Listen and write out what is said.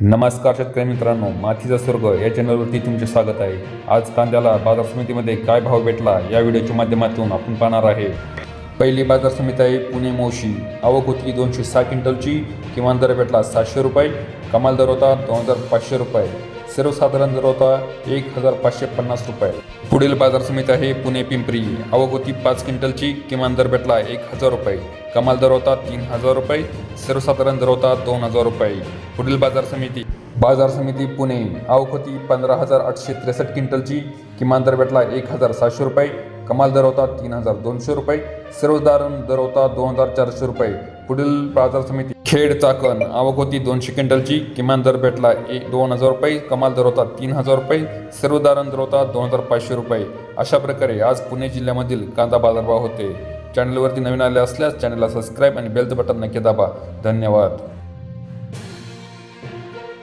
नमस्कार शेतकरी मित्रांनो मातीचा स्वर्ग या चॅनलवरती तुमचे स्वागत आहे. आज कांद्याला बाजार समितीमध्ये काय भाव भेटला या व्हिडिओच्या माध्यमातून आपण पाहणार आहे. पहिली बाजार समिती आहे पुणे मोशी. आवक होती दोनशे सहा क्विंटलची किमान दर भेटला सातशे रुपये कमाल दर होता दोन हजार पाचशे रुपये. सर्वसाधारण दर होता एक हजार पाचशे पन्नास रुपये. पुढील बाजार समिती आहे पुणे पिंपरी आवक होती पाच क्विंटलची किमान दर भेटला एक हजार रुपये. कमाल दर होता तीन हजार रुपये सर्वसाधारण दर होता दोन हजार रुपये. पुढील बाजार समिती बाजार समिती पुणे आवक होती पंधरा हजार आठशे त्रेसष्ट क्विंटलची किमान दर भेटला एक हजार सातशे रुपये. कमाल दर होता तीन हजार दोनशे रुपये सर्वसाधारण दर होता दोन हजार चारशे रुपये. पुढील बाजार समिती खेड चाकण आवक होती दोनशे क्विंटलची. किमान दर भेटला एक दोन हजार रुपये. कमाल दर होता तीन हजार रुपये. सर्वधारण दर होता दोन हजार पाचशे रुपये. अशा प्रकारे आज पुणे जिल्ह्यामधील कांदा बाजारभाव होते. चॅनलवरती नवीन आले असल्यास चॅनलला सबस्क्राईब आणि बेलचं बटन नक्की दाबा. धन्यवाद.